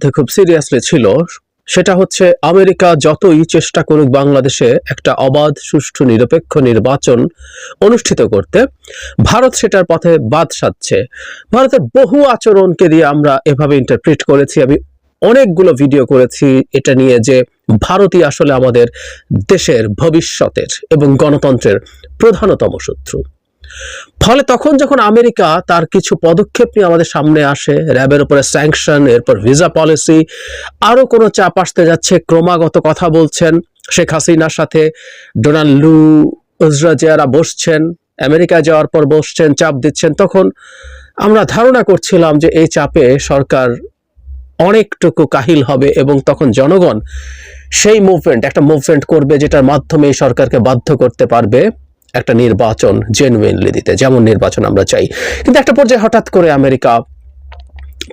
মধ্যে খুব সিরিয়াসলি ছিল, সেটা হচ্ছে আমেরিকা যতই চেষ্টা করুক বাংলাদেশে একটা অবাধ, সুষ্ঠু, নিরপেক্ষ নির্বাচন অনুষ্ঠিত করতে, ভারত সেটার পথে বাদ সাধছে ভারতের বহু আচরণকে দিয়ে আমরা এভাবে ইন্টারপ্রিট করেছি। আমি অনেকগুলো ভিডিও করেছি এটা নিয়ে যে ভারতই আসলে আমাদের দেশের ভবিষ্যতের এবং গণতন্ত্রের প্রধানতম শত্রু। ফলে তখন যখন আমেরিকা তার কিছু পদক্ষেপ নিয়ে আমাদের সামনে আসে, র্যাবের উপরে স্যাংশন এরপর ভিসা পলিসি আরও কোনো চাপ আসতে যাচ্ছে, ক্রমাগত কথা বলছেন শেখ হাসিনার সাথে, ডোনাল্ড লু ইসরাজিয়ারা বসছেন আমেরিকা যাওয়ার পর বসছেন, চাপ দিচ্ছেন, তখন আমরা ধারণা করছিলাম যে এই চাপে সরকার অনেকটুকু কাহিল হবে এবং তখন জনগণ সেই মুভমেন্ট একটা মুভমেন্ট করবে যেটার মাধ্যমে সরকারকে বাধ্য করতে পারবে। একটা নির্বাচন জেনুইনলি দিতে, যেমন নির্বাচন আমরা চাই। কিন্তু একটা পর্যায়ে হঠাৎ করে আমেরিকা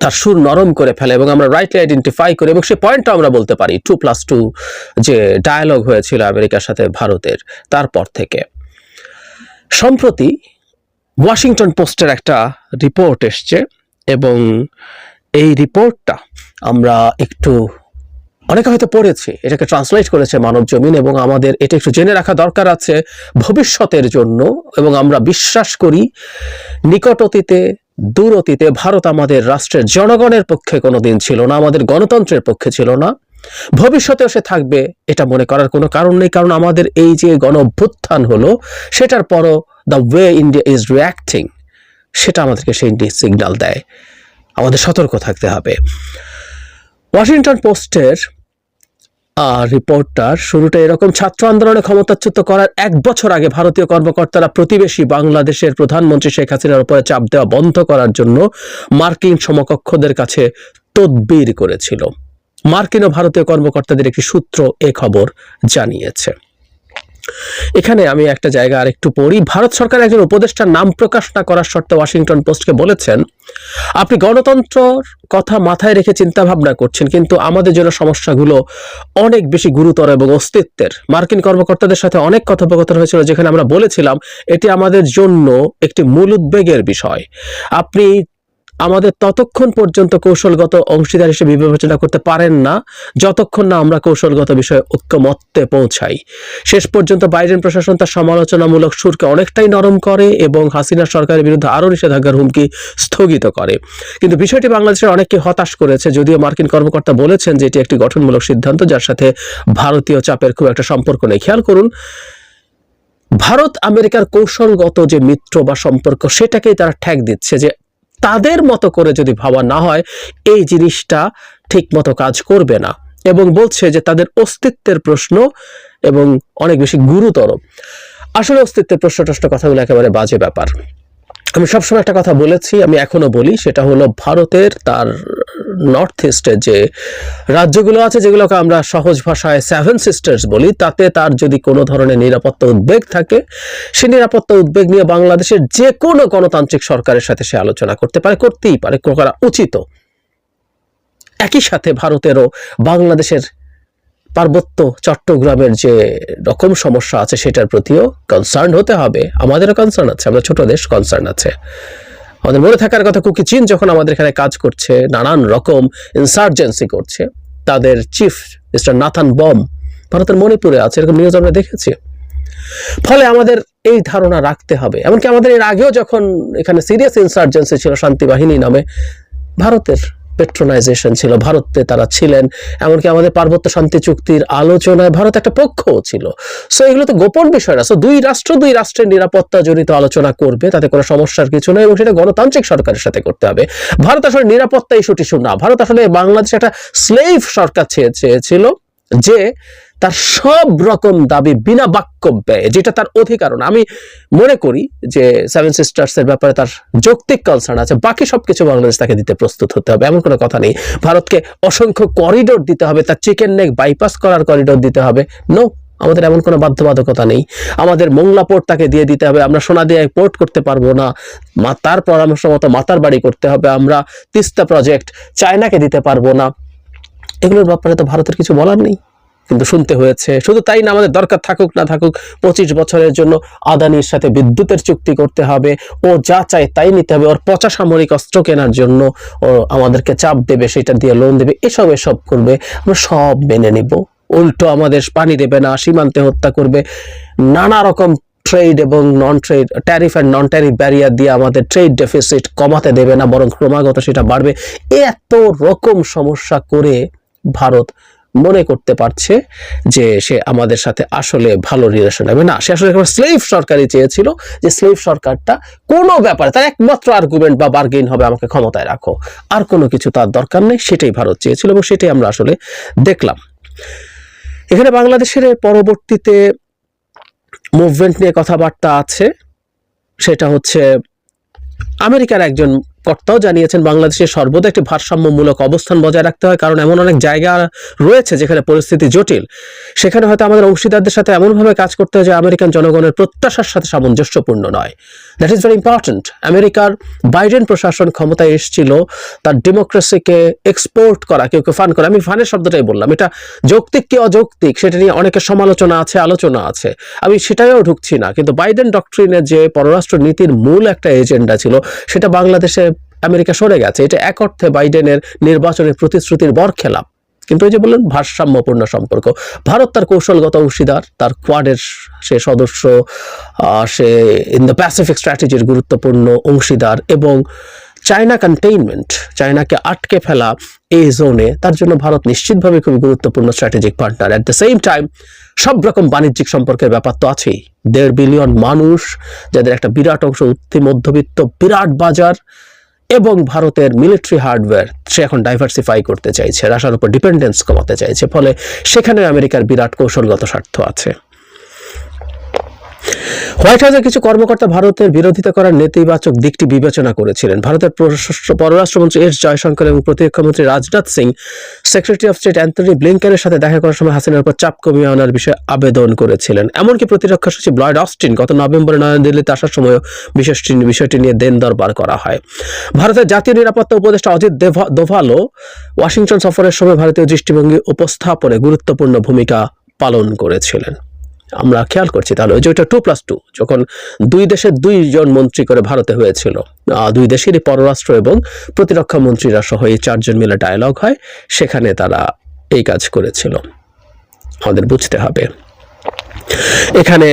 তার সুর নরম করে ফেলে এবং আমরা রাইটলি আইডেন্টিফাই করি এবং সেই পয়েন্টটা আমরা বলতে পারি টু প্লাস টু যে ডায়ালগ হয়েছিল আমেরিকার সাথে ভারতের তারপর থেকে। সম্প্রতি ওয়াশিংটন পোস্টের একটা রিপোর্ট এসছে এবং এই রিপোর্টটা আমরা একটু অনেকে হয়তো পড়েছে, এটাকে ট্রান্সলেট করেছে মানব জমিন এবং আমাদের, এটা একটু জেনে রাখা দরকার আছে, ভবিষ্যতের জন্য এবং আমরা বিশ্বাস করি নিকট অতীতে, দূর অতীতে ভারত আমাদের রাষ্ট্রের জনগণের পক্ষে কোনো দিন ছিল না, আমাদের গণতন্ত্রের পক্ষে ছিল না। ভবিষ্যতেও সে থাকবে, এটা মনে করার কোনো কারণ নেই, কারণ আমাদের এই যে গণ অভ্যুত্থান হলো, সেটার পরও the way India is reacting সেটা আমাদেরকে সেই সিগন্যাল দেয়। আমাদের সতর্ক থাকতে হবে। ওয়াশিংটন পোস্টের রিপোর্টার শুরুটা এরকম ছাত্র আন্দোলনে ক্ষমতাচ্যুত করার এক বছর আগে ভারতীয় কর্মকর্তারা প্রতিবেশী বাংলাদেশের প্রধানমন্ত্রী শেখ হাসিনার উপরে চাপ দেওয়া বন্ধ করার জন্য মার্কিন সমকক্ষদের কাছে তদবির করেছিল। মার্কিন ও ভারতীয় কর্মকর্তাদের একটি সূত্র এ খবর জানিয়েছে। এখানে আমি একটা জায়গা আরেকটু পড়ি। ভারত সরকার একজন উপদেষ্টার নাম প্রকাশ না করার শর্তে ওয়াশিংটন পোস্টকে বলেছেন, আপনি গণতন্ত্রর কথা মাথায় রেখে চিন্তা ভাবনা করছেন, কিন্তু আমাদের জন্য সমস্যাগুলো অনেক বেশি গুরুতর এবং অস্তিত্বের। মার্কিন কর্মকর্তাদের সাথে অনেক কথোপকথন হয়েছিল, যেখানে আমরা বলেছিলাম, এটি আমাদের জন্য একটি মূল উদ্বেগের বিষয়। আপনি আমাদের ততক্ষণ পর্যন্ত কৌশলগত অংশীদার হিসেবে বিবেচনা করতে পারেন না, যতক্ষণ না আমরা কৌশলগত বিষয়ে ঐক্যমত্যে পৌঁছাই। শেষ পর্যন্ত বাইডেন প্রশাসন তার সমালোচনামূলক সুরকে অনেকটাই নরম করে এবং হাসিনা সরকারের বিরুদ্ধে আরও নিষেধাজ্ঞার হুমকি স্থগিত করে। কিন্তু বিষয়টি বাংলাদেশের অনেককে হতাশ করেছে, যদিও মার্কিন কর্মকর্তা বলেছেন যে এটি একটি গঠনমূলক সিদ্ধান্ত, যার সাথে ভারতীয় চাপের খুব একটা সম্পর্ক নেই। খেয়াল করুন, ভারত আমেরিকার কৌশলগত যে মিত্র বা সম্পর্ক, সেটাকেই তারা ঠ্যাক দিচ্ছে যে তাদের মতো করে যদি ভাবা না হয়, এই জিনিসটা ঠিক মতো কাজ করবে না। এবং বলছে যে তাদের অস্তিত্বের প্রশ্ন এবং অনেক বেশি গুরুতর। আসলে অস্তিত্বের প্রশ্ন টশ্ন কথাগুলো একেবারে বাজে ব্যাপার। আমি সবসময় একটা কথা বলেছি, আমি এখনও বলি, সেটা হলো ভারতের তার নর্থ ইস্টে যে রাজ্যগুলো আছে, যেগুলোকে আমরা সহজ ভাষায় সেভেন সিস্টার্স বলি, তাতে তার যদি কোনো ধরনের নিরাপত্তা উদ্বেগ থাকে, সে নিরাপত্তা উদ্বেগ নিয়ে বাংলাদেশের যে কোনো গণতান্ত্রিক সরকারের সাথে সে আলোচনা করতে পারে, করতেই পারে, করা উচিত। একই সাথে ভারতেরও বাংলাদেশের পার্বত্য চট্টগ্রামের যে রকম সমস্যা আছে সেটার প্রতিও কনসার্ন হতে হবে। আমাদেরও কনসার্ন আছে আমরা ছোট দেশ কনসার্ন আছে। আমাদের মনে থাকার কথা কুকি চীন যখন আমাদের এখানে কাজ করছে, নানান রকম ইনসার্জেন্সি করছে, তাদের চিফ মিস্টার নাথান বম ভারতের মণিপুরে আছে, এরকম নিউজ আমরা দেখেছি। ফলে আমাদের এই ধারণা রাখতে হবে। এমনকি আমাদের এর আগেও যখন এখানে সিরিয়াস ইনসার্জেন্সি ছিল শান্তি বাহিনী নামে, ভারতের পেট্রোনাইজেশন ছিল। ভারতে তারা ছিলেন, এমনকি আমাদের পার্বত্য শান্তি চুক্তির আলোচনায় ভারত একটা পক্ষও ছিল। সো এগুলো তো গোপন বিষয় না। সো দুই রাষ্ট্র, দুই রাষ্ট্রের নিরাপত্তা জনিত আলোচনা করবে, তাতে কোনো সমস্যার কিছু নয় এবং সেটা গণতান্ত্রিক সরকারের সাথে করতে হবে। ভারত আসলে নিরাপত্তা ইস্যুটি না, ভারত আসলে বাংলাদেশ একটা স্লেভ সরকার চেয়ে চেয়েছিল যে তার সব রকম দাবি বিনা বাক্য ব্যয় যেটা তার অধিকার না। আমি মনে করি যে সেভেন সিস্টার্স এর ব্যাপারে তার যৌক্তিক কনসার্ন আছে। বাকি সবকিছু বাংলাদেশ তাকে দিতে প্রস্তুত হতে হবে, এমন কোনো কথা নেই। ভারতকে অসংখ্য করিডোর দিতে হবে, তার চিকেন নেক বাইপাস করার করিডোর দিতে হবে। নো আমাদের এমন কোনো বাধ্যবাধকতা নেই। আমাদের মোংলা পোর্ট তাকে দিয়ে দিতে হবে, আমরা সোনা দিয়ে পোর্ট করতে পারব না। তার পরামর্শ মতো মাতার বাড়ি করতে হবে, আমরা তিস্তা প্রজেক্ট চায়নাকে দিতে পারব না। এগুলোর ব্যাপারে তো ভারতের কিছু বলার নেই। কিন্তু শুনতে হয়েছে, শুধু তাই না, আমাদের দরকার থাকুক না থাকুক, পঁচিশ বছরের জন্য আদানির সাথে বিদ্যুতের চুক্তি করতে হবে, ও যা চায় তাই নিতে হবে, ওর পচা সামরিক অস্ত্র কেনার জন্য ও আমাদেরকে চাপ দেবে, সেটা দিয়ে লোন দেবে, এসব এসব করবে, আমরা সব মেনে নিব। উল্টো আমাদের পানি দেবে না, সীমান্তে হত্যা করবে, নানা রকম ট্রেড এবং non trade tariff and non tariff barrier দিয়ে আমাদের ট্রেড ডেফিসিট কমাতে দেবে না, বরং ক্রমাগত সেটা বাড়বে। এত রকম সমস্যা করে ভারত মনে করতে পারছে যে সে আমাদের সাথে আসলে ভালো রিলেশন হবে না, সে আসলে স্লেভ সরকারই চেয়েছিল যে স্লেভ সরকারটা কোনো ব্যাপারে তার একমাত্র আর্গুমেন্ট বা বার্গেন হবে আমাকে ক্ষমতায় রাখো। আর কোনো কিছু তার দরকার নেই, সেটাই ভারত চেয়েছিল এবং সেটাই আমরা আসলে দেখলাম। এখানে বাংলাদেশের পরবর্তীতে মুভমেন্ট নিয়ে কথাবার্তা আছে। সেটা হচ্ছে আমেরিকার একজন কর্তাও জানিয়েছেন বাংলাদেশের সর্বদা একটি ভারসাম্যমূলক অবস্থান বজায় রাখতে হয় কারণ এমন অনেক জায়গা রয়েছে যেখানে পরিস্থিতি জটিল। সেখানে হয়তো আমাদের অংশীদারদের সাথে এমনভাবে কাজ করতে হয় যে আমেরিকান জনগণের প্রত্যাশার সাথে সামঞ্জস্যপূর্ণ নয়। দ্যাট ইজ ভেরি ইম্পর্ট্যান্ট আমেরিকার বাইডেন প্রশাসন ক্ষমতায় এসেছিল, তার ডেমোক্রেসিকে এক্সপোর্ট করা, কেউ কেউ ফান করা। আমি ফানের শব্দটাই বললাম। এটা যৌক্তিক কি অযৌক্তিক সেটা নিয়ে অনেকের সমালোচনা আছে, আলোচনা আছে। আমি সেটাইও ঢুকছি না। কিন্তু বাইডেন ডক্ট্রিনের যে পররাষ্ট্র নীতির মূল একটা এজেন্ডা ছিল, সেটা বাংলাদেশে আমেরিকা সরে গেছে। এটা এক অর্থে বাইডেনের নির্বাচনের প্রতিশ্রুতির বর খেলাপ কিন্তু ওই যে বললেন, ভারসাম্যপূর্ণ সম্পর্ক। ভারত তার কৌশলগত অংশীদার, তার কোয়াডের সে সদস্য সে ইন দ্য প্যাসিফিক স্ট্র্যাটেজির গুরুত্বপূর্ণ অংশীদার এবং চায়না কন্টেইনমেন্ট চায়নাকে আটকে ফেলা এই জোনে তার জন্য ভারত নিশ্চিতভাবে খুবই গুরুত্বপূর্ণ strategic partner at the same time সব রকম বাণিজ্যিক সম্পর্কের ব্যাপার তো আছেই। দেড় বিলিয়ন মানুষ, যাদের একটা বিরাট অংশ উত্তি মধ্যবিত্ত বিরাট বাজার এবং ভারতের মিলিটারি হার্ডওয়্যার সে এখন ডাইভার্সিফাই করতে চাইছে। রাশার উপর ডিপেন্ডেন্স কমাতে চাইছে। ফলে সেখানে আমেরিকার বিরাট কৌশলগত স্বার্থ আছে। হোয়াইট হাউসের কিছু কর্মকর্তা ভারতের বিরোধিতা করার নেতিবাচক দিকটি বিবেচনা করেছিলেন। ভারতের পররাষ্ট্রমন্ত্রী এস জয়শঙ্কর এবং প্রতিরক্ষামন্ত্রী Rajnath Singh secretary of state Anthony ব্লিংকেনের সাথে দেখা করার সময় হাসিনার উপর চাপ কমিয়ে আনার বিষয়ে আবেদন করেছিলেন। এমনকি প্রতিরক্ষা সচিব লয়েড অস্টিন গত নভেম্বরে নয়াদিল্লিতে আসার সময় বিশেষটি বিষয়টি নিয়ে দেন দরবার করা হয়। ভারতের জাতীয় নিরাপত্তা উপদেষ্টা অজিত দেভা- দোভালও ওয়াশিংটন সফরের সময় ভারতীয় দৃষ্টিভঙ্গি উপস্থাপনে গুরুত্বপূর্ণ ভূমিকা পালন করেছিলেন। আমরা খেয়াল করছি তাহলে ওই যে ওইটা টু প্লাস টু যখন দুই দেশের দুইজন মন্ত্রী করে ভারতে হয়েছিল দুই দেশেরই পররাষ্ট্র এবং প্রতিরক্ষা মন্ত্রীরা সহ এই চারজন মিলে ডায়ালগ হয়, সেখানে তারা এই কাজ করেছিল। আমাদের বুঝতে হবে। এখানে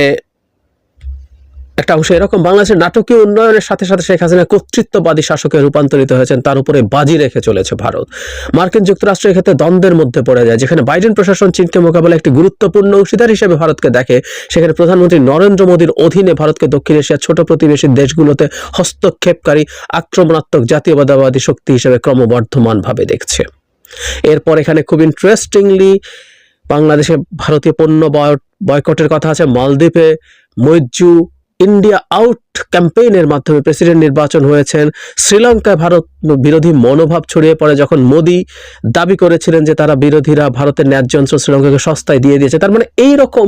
একটা অংশ এরকম, বাংলাদেশের নাটকীয় উন্নয়নের সাথে সাথে শেখ হাসিনা কর্তৃত্ববাদী শাসকে রূপান্তরিত হয়েছেন, তার উপরে বাজি রেখে চলেছে ভারত। মার্কিন যুক্তরাষ্ট্রের ক্ষেত্রে দ্বন্দ্বের মধ্যে পড়ে যায়, যেখানে বাইডেন প্রশাসন চীনকে মোকাবেলা একটি গুরুত্বপূর্ণ অংশীদার হিসেবে ভারতকে দেখে, সেখানে প্রধানমন্ত্রী নরেন্দ্র মোদীর অধীনে ভারতকে দক্ষিণ এশিয়ার ছোট প্রতিবেশী দেশগুলোতে হস্তক্ষেপকারী, আক্রমণাত্মক জাতীয়তাবাদী শক্তি হিসেবে ক্রমবর্ধমানভাবে দেখছে। এরপর এখানে খুব ইন্টারেস্টিংলি বাংলাদেশে ভারতীয় পণ্য বয়- বয়কটের কথা আছে, মালদ্বীপে মৈজু ইন্ডিয়া আউট ক্যাম্পেইনের মাধ্যমে প্রেসিডেন্ট নির্বাচন হয়েছেন। শ্রীলঙ্কায় ভারত বিরোধী মনোভাব ছড়িয়ে পড়ে যখন মোদি দাবি করেছিলেন যে তারা বিরোধীরা ভারতের ন্যায্য অঞ্চল শ্রীলঙ্কাকে সস্তায় দিয়ে দিয়েছে। তার মানে এই রকম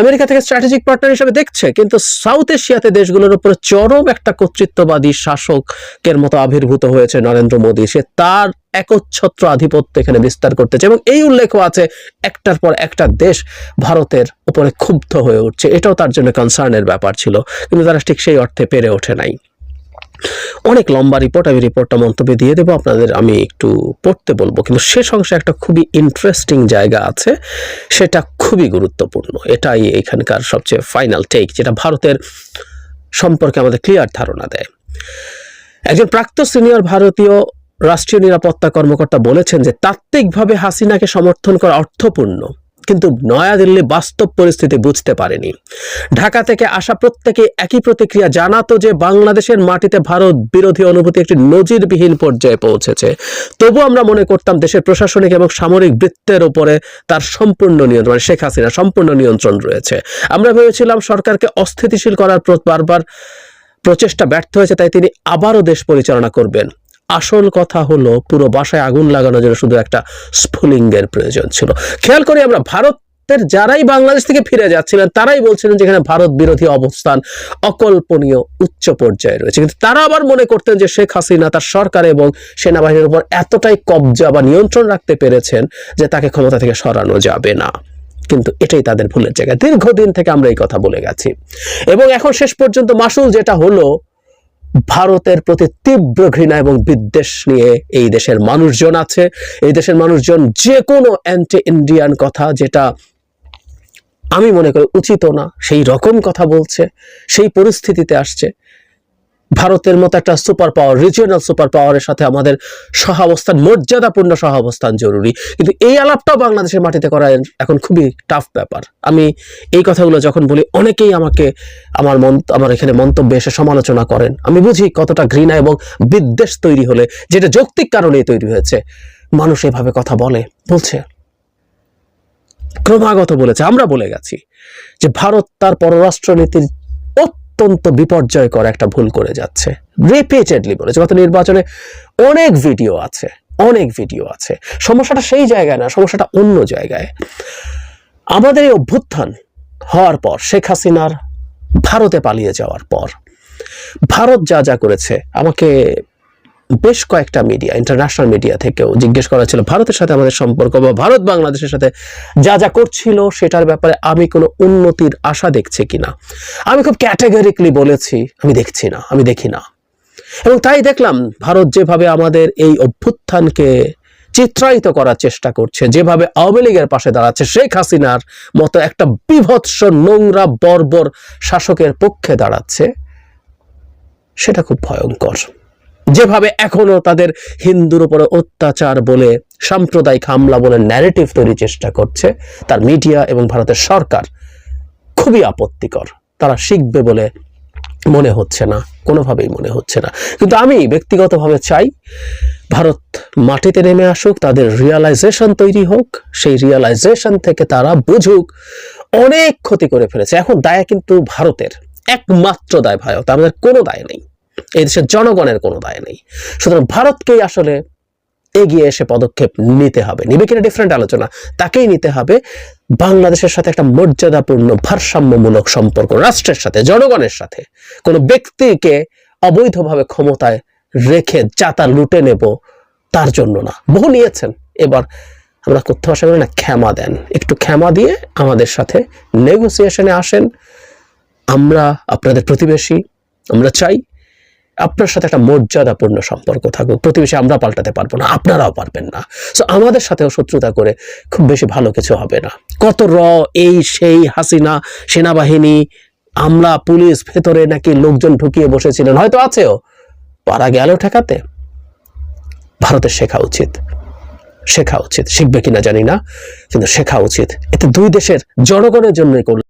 আমেরিকা থেকে স্ট্র্যাটেজিক পার্টনার হিসেবে দেখছে, কিন্তু সাউথ এশিয়াতে দেশগুলোর উপরে চরম একটা কর্তৃত্ববাদী শাসকের মতো আবির্ভূত হয়েছে নরেন্দ্র মোদী। সে তার একচ্ছত্র আধিপত্য এখানে বিস্তার করতেছে এবং এই উল্লেখও আছে, একটার পর একটা দেশ ভারতের উপরে ক্ষুব্ধ হয়ে উঠছে। এটাও তার জন্য কনসার্নের ব্যাপার ছিল, কিন্তু তারা ঠিক সেই অর্থে পেরে ওঠে নাই। অনেক লম্বা রিপোর্ট আমি রিপোর্টটা মন্তব্যে দিয়ে দেবো। আপনাদের আমি একটু পড়তে বলব। কিন্তু শেষ অংশে একটা খুবই ইন্টারেস্টিং জায়গা আছে, সেটা খুবই গুরুত্বপূর্ণ। এটাই এখানকার সবচেয়ে ফাইনাল টেক যেটা ভারতের সম্পর্কে আমাদের ক্লিয়ার ধারণা দেয়। একজন প্রাক্তন সিনিয়র ভারতীয় রাষ্ট্রীয় নিরাপত্তা কর্মকর্তা বলেছেন যে, তাত্ত্বিকভাবে হাসিনাকে সমর্থন করা অর্থপূর্ণ। কিন্তু নয়াদিল্লি বাস্তব পরিস্থিতি বুঝতে পারেনি। ঢাকা থেকে আসা প্রত্যেকে একই প্রতিক্রিয়া, জানাতো যে বাংলাদেশের মাটিতে ভারত বিরোধী অনুভূতি একটি নজিরবিহীন পর্যায়ে পৌঁছেছে। তবু আমরা মনে করতাম দেশের প্রশাসনিক এবং সামরিক বৃত্তের উপরে তার সম্পূর্ণ নিয়ন্ত্রণ মানে শেখ হাসিনা সম্পূর্ণ নিয়ন্ত্রণ রয়েছে। আমরা ভেবেছিলাম সরকারকে অস্থিতিশীল করার বারবার প্রচেষ্টা ব্যর্থ হয়েছে, তাই তিনি আবারও দেশ পরিচালনা করবেন। আসল কথা হলো, পুরো বাসায় আগুন লাগানোর জন্য শুধু একটা স্ফুলিঙ্গের প্রয়োজন ছিল। খেয়াল করি আমরা ভারত ভারতের যারাই বাংলাদেশ থেকে ফিরে যাচ্ছিলেন, তারাই বলছিলেন যেখানে ভারত বিরোধী অবস্থান অকল্পনীয় উচ্চ পর্যায়ে রয়েছে। কিন্তু তারা আবার মনে করতেন যে শেখ হাসিনা তার সরকার এবং সেনাবাহিনীর উপর এতটাই কবজা বা নিয়ন্ত্রণ রাখতে পেরেছেন যে তাকে ক্ষমতা থেকে সরানো যাবে না। কিন্তু এটাই তাদের ভুলের জায়গা। দীর্ঘদিন থেকে আমরা এই কথা বলে গেছি। এবং এখন শেষ পর্যন্ত মাসুল যেটা হলো ভারতের প্রতি তীব্র ঘৃণা এবং বিদ্বেষ নিয়ে এই দেশের মানুষজন আছে। এই দেশের মানুষজন যে কোনো অ্যান্টি ইন্ডিয়ান কথা যেটা আমি মনে করি উচিত না, সেই রকম কথা বলছে, সেই পরিস্থিতিতে আসছে। ভারতের মতো একটা সুপার পাওয়ার রিজিয়নাল সুপার পাওয়ারের সাথে আমাদের সহাবস্থান, মর্যাদাপূর্ণ সহাবস্থান জরুরি। কিন্তু এই আলাপটাও বাংলাদেশের মাটিতে করা এখন খুবই টাফ ব্যাপার। আমি এই কথাগুলো যখন বলি, অনেকেই আমাকে আমার মন, আমার এখানে মন্তব্যে এসে সমালোচনা করেন। আমি বুঝি কতটা ঘৃণা এবং বিদ্বেষ তৈরি হলে, যেটা যৌক্তিক কারণেই তৈরি হয়েছে। মানুষ এভাবে কথা বলে, বলছে। ক্রমাগত বলেছে, আমরা বলে গেছি যে ভারত তার পররাষ্ট্রনীতির অত্যন্ত বিপর্যয়কর একটা ভুল করে যাচ্ছে। রিপিটেডলি বলেছে। গত নির্বাচনে অনেক ভিডিও আছে, অনেক ভিডিও আছে। সমস্যাটা সেই জায়গায় না, সমস্যাটা অন্য জায়গায়। আমাদের এই অভ্যুত্থান হওয়ার পর, শেখ হাসিনার ভারতে পালিয়ে যাওয়ার পর, ভারত যা যা করেছে, আমাকে বেশ কয়েকটা মিডিয়া ইন্টারন্যাশনাল মিডিয়া থেকেও জিজ্ঞেস করা ছিল, ভারতের সাথে আমাদের সম্পর্ক বা ভারত বাংলাদেশের সাথে যা যা করছিল সেটার ব্যাপারে আমি কোনো উন্নতির আশা দেখছি কিনা? আমি খুব ক্যাটাগরিকলি বলেছি, আমি দেখছি না, আমি দেখি না। এবং তাই দেখলাম, ভারত যেভাবে আমাদের এই অভ্যুত্থানকে চিত্রায়িত করার চেষ্টা করছে, যেভাবে আওয়ামী লীগের পাশে দাঁড়াচ্ছে, শেখ হাসিনার মতো একটা বিভৎস নোংরা, বর্বর শাসকের পক্ষে দাঁড়াচ্ছে, সেটা খুব ভয়ঙ্কর। যেভাবে এখনও তাদের হিন্দুর উপরে অত্যাচার বলে সাম্প্রদায়িক হামলা বলে ন্যারেটিভ তৈরির চেষ্টা করছে, তার মিডিয়া এবং ভারতের সরকার খুবই আপত্তিকর। তারা শিখবে বলে মনে হচ্ছে না, কোনোভাবেই মনে হচ্ছে না। কিন্তু আমি ব্যক্তিগতভাবে চাই ভারত মাটিতে নেমে আসুক, তাদের রিয়ালাইজেশন তৈরি হোক, সেই রিয়ালাইজেশন থেকে তারা বুঝুক, অনেক ক্ষতি করে ফেলেছে। এখন দায় কিন্তু ভারতের, একমাত্র দায় ভারত আমাদের কোনো দায় নেই। এই দেশের জনগণের কোনো দায় নেই। সুতরাং ভারতকেই আসলে এগিয়ে এসে পদক্ষেপ নিতে হবে। নিবে কিনা ডিফারেন্ট আলোচনা। তাকেই নিতে হবে বাংলাদেশের সাথে একটা মর্যাদাপূর্ণ, ভারসাম্যমূলক সম্পর্ক, রাষ্ট্রের সাথে, জনগণের সাথে। কোনো ব্যক্তিকে অবৈধভাবে ক্ষমতায় রেখে যাতা লুটে নেব তার জন্য না। বহু নিয়েছেন। এবার আমরা করতে আশা করি না, ক্ষমা দেন। একটু ক্ষমা দিয়ে আমাদের সাথে নেগোসিয়েশনে আসেন। আমরা আপনাদের প্রতিবেশী, আমরা চাই আপনার সাথে একটা মর্যাদাপূর্ণ সম্পর্ক থাকুক। প্রতিবেশী আমরা পাল্টাতে পারব না, আপনারাও পারবেন না। সো আমাদের সাথেও শত্রুতা করে খুব বেশি ভালো কিছু হবে না। কত র, এই, সেই, হাসিনা, সেনাবাহিনী আমলা পুলিশ, ভেতরে নাকি লোকজন ঢুকিয়ে বসেছিলেন। হয়তো আছেও। পারা গেল ঠেকাতে। ভারতের শেখা উচিত। শেখা উচিত। শিখবে কিনা জানি না, কিন্তু শেখা উচিত। এতে দুই দেশের জনগণের জন্যই করল